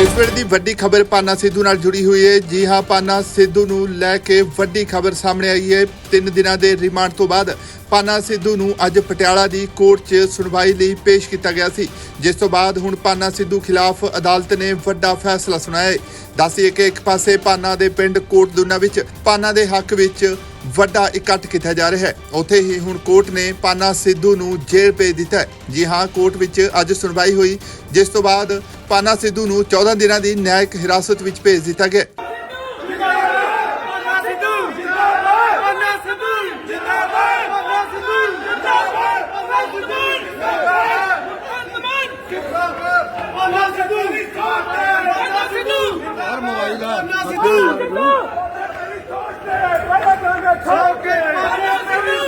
ਇਸ ਵੇਲੇ ਦੀ ਵੱਡੀ ਖਬਰ ਪਾਨਾ ਸਿੱਧੂ ਨਾਲ ਜੁੜੀ ਹੋਈ ਹੈ। ਜੀ ਹਾਂ, ਪਾਨਾ ਸਿੱਧੂ ਨੂੰ ਲੈ ਕੇ ਵੱਡੀ ਖਬਰ ਸਾਹਮਣੇ ਆਈ ਹੈ। ਤਿੰਨ ਦਿਨਾਂ ਦੇ ਰਿਮਾਂਡ ਤੋਂ ਬਾਅਦ ਪਾਨਾ ਸਿੱਧੂ ਨੂੰ ਅੱਜ ਪਟਿਆਲਾ ਦੀ ਕੋਰਟ 'ਚ ਸੁਣਵਾਈ ਲਈ ਪੇਸ਼ ਕੀਤਾ ਗਿਆ ਸੀ। ਜਿਸ ਤੋਂ ਬਾਅਦ ਹੁਣ ਪਾਨਾ ਸਿੱਧੂ ਖਿਲਾਫ ਅਦਾਲਤ ਨੇ ਵੱਡਾ ਫੈਸਲਾ ਸੁਣਾਇਆ ਹੈ। ਦੱਸੀਏ ਕਿ ਇੱਕ ਪਾਸੇ ਪਾਨਾ ਦੇ ਪਿੰਡ ਕੋਟ ਕੋਟਦੁਨਾ ਵਿੱਚ ਪਾਨਾ ਦੇ ਹੱਕ ਵਿੱਚ ਵੱਡਾ ਇਕੱਠ ਕੀਤਾ ਜਾ ਰਿਹਾ ਹੈ। ਉੱਥੇ ਹੀ ਹੁਣ ਕੋਰਟ ਨੇ ਪਾਨਾ ਸਿੱਧੂ ਨੂੰ ਜੇਲ੍ਹ ਭੇਜ ਦਿੱਤਾ ਹੈ। ਜੀ ਹਾਂ, ਕੋਰਟ ਵਿੱਚ ਅੱਜ ਸੁਣਵਾਈ ਹੋਈ, ਜਿਸ ਤੋਂ ਬਾਅਦ ਪਾਨਾ ਸਿੱਧੂ ਨੂੰ 14 ਦਿਨਾਂ ਦੀ ਨਿਆਇਕ ਹਿਰਾਸਤ ਵਿੱਚ ਭੇਜ ਦਿੱਤਾ ਗਿਆ। ਪਾਨਾ ਸਿੱਧੂ ਜਿੰਦਾਬਾਦ ਪਾਨਾ ਸਿੱਧੂ ਜਿੰਦਾਬਾਦ ਪਾਨਾ ਸਿੱਧੂ ਜਿੰਦਾਬਾਦ ਪਾਨਾ ਸਿੱਧੂ ਜਿੰਦਾਬਾਦ ਜਿੰਦਾਬਾਦ ਪਾਨਾ ਸਿੱਧੂ ਪਾਨਾ ਸਿੱਧੂ ਹਰ ਮੋਬਾਈਲ ਦਾ ਪਾਨਾ ਸਿੱਧੂ ਪਹਿਲਾ ਦਾਂਗਾ ਠੋਕ ਕੇ ਪਾਨਾ ਸਿੱਧੂ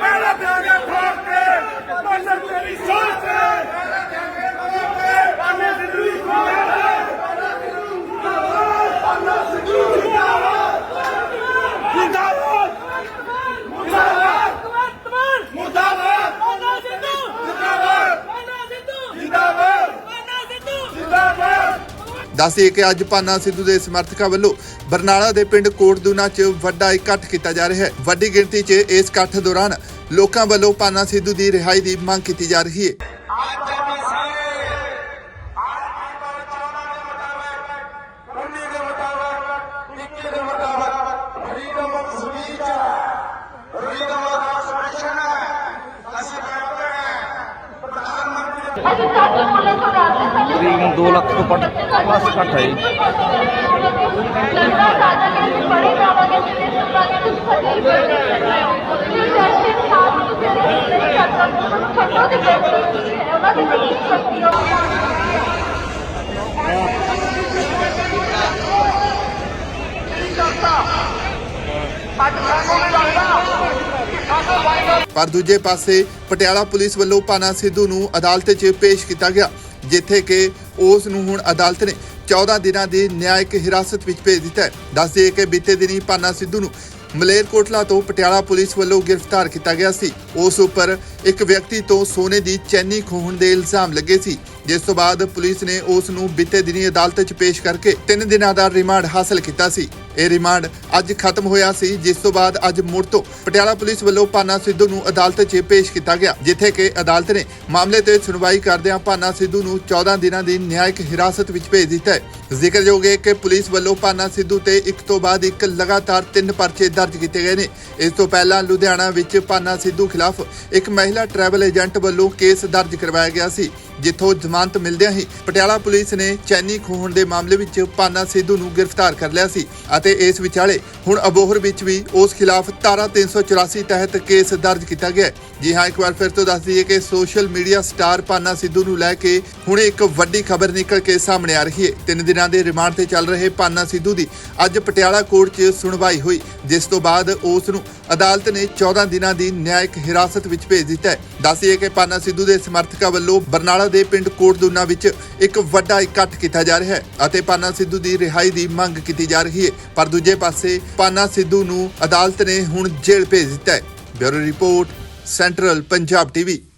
ਪਹਿਲਾ ਦਾਂਗਾ ਠੋਕ ਕੇ ਪਾਨਾ ਤੇਰੀ ਸੋਚ ਪਾਨਾ ਸਿੱਧੂ ਜਿੰਦਾਬਾਦ ਪਾਨਾ ਸਿੱਧੂ ਜਿੰਦਾਬਾਦ ਮੁਰਦਾਬਾਦ ਮੁਰਦਾਬਾਦ ਮੁਰਦਾਬਾਦ ਪਾਨਾ ਸਿੱਧੂ ਜਿੰਦਾਬਾਦ ਪਾਨਾ ਸਿੱਧੂ ਜਿੰਦਾਬਾਦ ਪਾਨਾ ਸਿੱਧੂ ਜਿੰਦਾਬਾਦ ਦੱਸੀਏ ਕਿ ਅੱਜ ਭਾਨਾ ਸਿੱਧੂ ਦੇ ਸਮਰਥਕਾਂ ਵੱਲੋਂ ਬਰਨਾਲਾ ਦੇ ਪਿੰਡ ਕੋਟਦੂਨਾ 'ਚ ਵੱਡਾ ਇਕੱਠ ਕੀਤਾ ਜਾ ਰਿਹਾ ਹੈ। ਵੱਡੀ ਗਿਣਤੀ 'ਚ ਇਸ ਇਕੱਠ ਦੌਰਾਨ ਲੋਕਾਂ ਵੱਲੋਂ ਭਾਨਾ ਸਿੱਧੂ ਦੀ ਰਿਹਾਈ ਦੀ ਮੰਗ ਕੀਤੀ ਜਾ ਰਹੀ ਹੈ। ਤਕਰੀਬਨ 2 ਲੱਖ ਤੋਂ ਪੱਟ ਪਲੱਸ ਇਕੱਠ ਹੈ ਛੱਡੋ ਦੀ ਬੇਟੀ ਹੈ ਉਹਨਾਂ ਦੀ ਸ਼ਕਤੀ ਹੋਵੇ ਪਰ ਦੂਜੇ ਪਾਸੇ ਪਟਿਆਲਾ ਪੁਲਿਸ ਵੱਲੋਂ ਪਾਨਾ ਸਿੱਧੂ ਨੂੰ ਅਦਾਲਤ 'ਚ ਪੇਸ਼ ਕੀਤਾ ਗਿਆ, ਜਿੱਥੇ ਕਿ ਉਸ ਨੂੰ ਹੁਣ ਅਦਾਲਤ ਨੇ 14 ਦਿਨਾਂ ਦੀ ਨਿਆਇਕ ਹਿਰਾਸਤ ਵਿੱਚ ਭੇਜ ਦਿੱਤਾ ਹੈ। ਦੱਸ ਦਈਏ ਕਿ ਬੀਤੇ ਦਿਨੀ ਪਾਨਾ ਸਿੱਧੂ ਨੂੰ ਮਲੇਰਕੋਟਲਾ ਤੋਂ ਪਟਿਆਲਾ ਪੁਲਿਸ ਵੱਲੋਂ ਗ੍ਰਿਫਤਾਰ ਕੀਤਾ ਗਿਆ ਸੀ। ਉਸ ਉੱਪਰ ਇੱਕ ਵਿਅਕਤੀ ਤੋਂ ਸੋਨੇ ਦੀ ਚੈਨੀ ਖੋਹਣ ਦੇ ਇਲਜ਼ਾਮ ਲੱਗੇ ਸੀ। ਜਿਸ ਤੋਂ ਬਾਅਦ ਪੁਲਿਸ ਨੇ ਉਸ ਨੂੰ ਬੀਤੇ ਦਿਨੀ ਅਦਾਲਤ 'ਚ ਪੇਸ਼ ਕਰਕੇ 3 ਦਿਨਾਂ ਦਾ ਰਿਮਾਂਡ ਹਾਸਲ ਕੀਤਾ ਸੀ। ਇਹ ਰਿਮਾਂਡ ਅੱਜ ਖਤਮ ਹੋਇਆ ਸੀ, ਜਿਸ ਤੋਂ ਬਾਅਦ ਅੱਜ ਮੁੜ ਤੋਂ ਪਟਿਆਲਾ ਪੁਲਿਸ ਵੱਲੋਂ ਪਾਨਾ ਸਿੱਧੂ ਨੂੰ ਅਦਾਲਤ 'ਚ ਪੇਸ਼ ਕੀਤਾ ਗਿਆ, ਜਿੱਥੇ ਕਿ ਅਦਾਲਤ ਨੇ ਮਾਮਲੇ ਤੇ ਸੁਣਵਾਈ ਕਰਦਿਆਂ ਪਾਨਾ ਸਿੱਧੂ ਨੂੰ 14 ਦਿਨਾਂ ਦੀ ਨਿਆਇਕ ਹਿਰਾਸਤ ਵਿੱਚ ਭੇਜ ਦਿੱਤਾ ਹੈ। ਜ਼ਿਕਰਯੋਗ ਹੈ ਕਿ ਪੁਲਿਸ ਵੱਲੋਂ ਪਾਨਾ ਸਿੱਧੂ ਤੇ ਇੱਕ ਤੋਂ ਬਾਅਦ ਇੱਕ ਲਗਾਤਾਰ ਤਿੰਨ ਪਰਚੇ ਦਰਜ ਕੀਤੇ ਗਏ ਨੇ। ਇਸ ਤੋਂ ਪਹਿਲਾਂ ਲੁਧਿਆਣਾ ਵਿੱਚ ਪਾਨਾ ਸਿੱਧੂ ਖਿਲਾਫ ਇੱਕ ਮਹਿਲਾ ਟਰੈਵਲ ਏਜੰਟ ਵੱਲੋਂ ਕੇਸ ਦਰਜ ਕਰਵਾਇਆ ਗਿਆ ਸੀ, ਜਿੱਥੋਂ ਜ਼ਮਾਨਤ ਮਿਲਦਿਆਂ ਹੀ ਪਟਿਆਲਾ ਪੁਲਿਸ ਨੇ ਚੈਨੀ ਖੋਹਣ ਦੇ ਮਾਮਲੇ ਵਿੱਚ ਪਾਨਾ ਸਿੱਧੂ ਨੂੰ ਗ੍ਰਿਫਤਾਰ ਕਰ ਲਿਆ ਸੀ ਅਤੇ ਇਸ ਵਿਚਾਲੇ ਹੁਣ ਅਬੋਹਰ ਵਿੱਚ ਵੀ ਉਸ ਖਿਲਾਫ ਧਾਰਾ 384 ਤਹਿਤ ਕੇਸ ਦਰਜ ਕੀਤਾ ਗਿਆ ਹੈ। ਜੀ ਹਾਂ, ਇੱਕ ਵਾਰ ਫਿਰ ਤੋਂ ਦੱਸ ਦਈਏ ਕਿ social media star Pana Sidhu ਨੂੰ ਲੈ ਕੇ ਹੁਣ ਇੱਕ ਵੱਡੀ ਖਬਰ ਨਿਕਲ ਕੇ ਸਾਹਮਣੇ ਆ ਰਹੀ ਹੈ। ਤਿੰਨ ਦਿਨਾਂ ਦੇ ਰਿਮਾਂਡ ਤੇ ਚੱਲ ਰਹੇ ਪਾਨਾ ਸਿੱਧੂ ਦੀ ਅੱਜ ਪਟਿਆਲਾ ਕੋਰਟ 'ਚ ਸੁਣਵਾਈ ਹੋਈ, ਜਿਸ ਤੋਂ ਬਾਅਦ ਉਸ ਨੂੰ ਅਦਾਲਤ ਨੇ 14 ਦਿਨਾਂ ਦੀ ਨਿਆਇਕ ਹਿਰਾਸਤ ਵਿੱਚ ਭੇਜ ਦਿੱਤਾ ਹੈ। ਦੱਸੀਏ ਕਿ ਪਾਨਾ ਸਿੱਧੂ ਦੇ ਸਮਰਥਕਾਂ ਵੱਲੋਂ ਬਰਨਾਲਾ ਦੇ ਪਿੰਡ ਕੋਟਦੂਨਾ ਵਿੱਚ ਇੱਕ ਵੱਡਾ ਇਕੱਠ ਕੀਤਾ ਜਾ ਰਿਹਾ ਹੈ ਅਤੇ ਪਾਨਾ ਸਿੱਧੂ ਦੀ ਰਿਹਾਈ ਦੀ ਮੰਗ ਕੀਤੀ ਜਾ ਰਹੀ ਹੈ। ਪਰ ਦੂਜੇ ਪਾਸੇ ਪਾਨਾ ਸਿੱਧੂ ਨੂੰ ਅਦਾਲਤ ਨੇ ਹੁਣ ਜੇਲ੍ਹ ਭੇਜ ਦਿੱਤਾ ਹੈ। Bureau report, central Punjab TV.